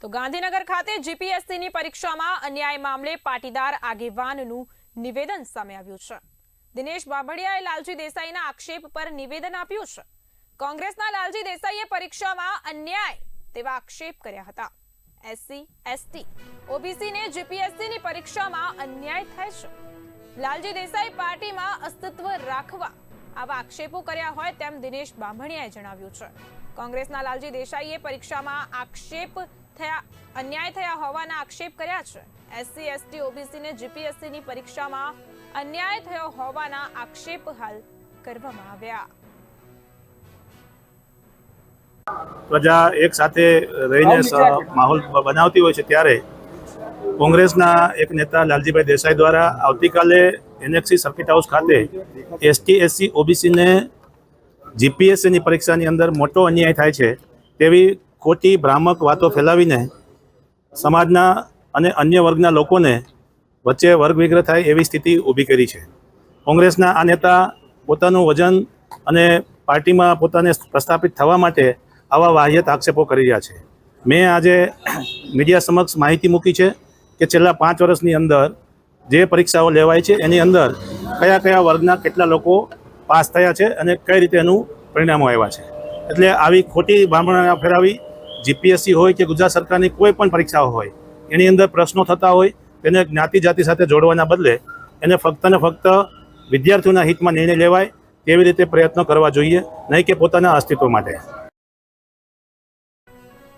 તો ગાંધીનગર ખાતે જીપીએસસીની પરીક્ષામાં અન્યાય મામલે પાટીદાર આગેવાનનું નિવેદન સામે આવ્યું છે. દિનેશ બાભડિયાએ લાલજી દેસાઈના આક્ષેપ પર નિવેદન આપ્યું છે. કોંગ્રેસના લાલજી દેસાઈએ પરીક્ષામાં અન્યાય તેવા આક્ષેપ કર્યા હતા. એસસી, એસટી, ઓબીસીને જીપીએસસીની પરીક્ષામાં અન્યાય થાય છે. લાલજી દેસાઈ પાર્ટીમાં અસ્તિત્વ રાખવા આવા આક્ષેપો કર્યા હોય તેમ દિનેશ બામણિયાએ જણાવ્યું છે. કોંગ્રેસના લાલજી દેસાઈએ પરીક્ષામાં આક્ષેપ થયા, અન્યાય થયા હોવાના આક્ષેપ કર્યા છે. એસસી, એસટી ઓબીસીને જીપીએસસીની પરીક્ષામાં અન્યાય થયો હોવાના આક્ષેપ હાલ કરવામાં આવ્યા. પ્રજા એક સાથે રહીને માહોલ બનાવતી હોય છે ત્યારે કોંગ્રેસના એક નેતા લાલજીભાઈ દેસાઈ દ્વારા આવતીકાલે એનએક્સી સર્કિટ હાઉસ ખાતે એસટી, એસસી ઓબીસીને જીપીએસસીની પરીક્ષાની અંદર મોટો અન્યાય થાય છે તેવી ખોટી ભ્રામક વાતો ફેલાવીને સમાજના અને અન્ય વર્ગના લોકોને વચ્ચે વર્ગ વિગ્રહ થાય એવી સ્થિતિ ઊભી કરી છે. કોંગ્રેસના આ નેતા પોતાનું વજન અને પાર્ટીમાં પોતાને પ્રસ્થાપિત થવા માટે આવા વાહ્યત આક્ષેપો કરી રહ્યા છે. મેં આજે મીડિયા સમક્ષ માહિતી મૂકી છે કે છેલ્લા પાંચ વર્ષની અંદર જે પરીક્ષાઓ લેવાય છે, એની અંદર કયા કયા વર્ગના કેટલા લોકો પાસ થયા છે અને કઈ રીતે એનું પરિણામો આવ્યા છે. એટલે આવી ખોટી ભામણા ફેરાવી જીપીએસસી હોય કે ગુજરાત સરકારની કોઈ પણ પરીક્ષાઓ હોય, એની અંદર પ્રશ્નો થતા હોય, તેને જ્ઞાતિ જાતિ સાથે જોડવાના બદલે એને ફક્ત ને ફક્ત વિદ્યાર્થીઓના હિતમાં નિર્ણય લેવાય, તેવી રીતે પ્રયત્નો કરવા જોઈએ, નહીં કે પોતાના અસ્તિત્વ માટે.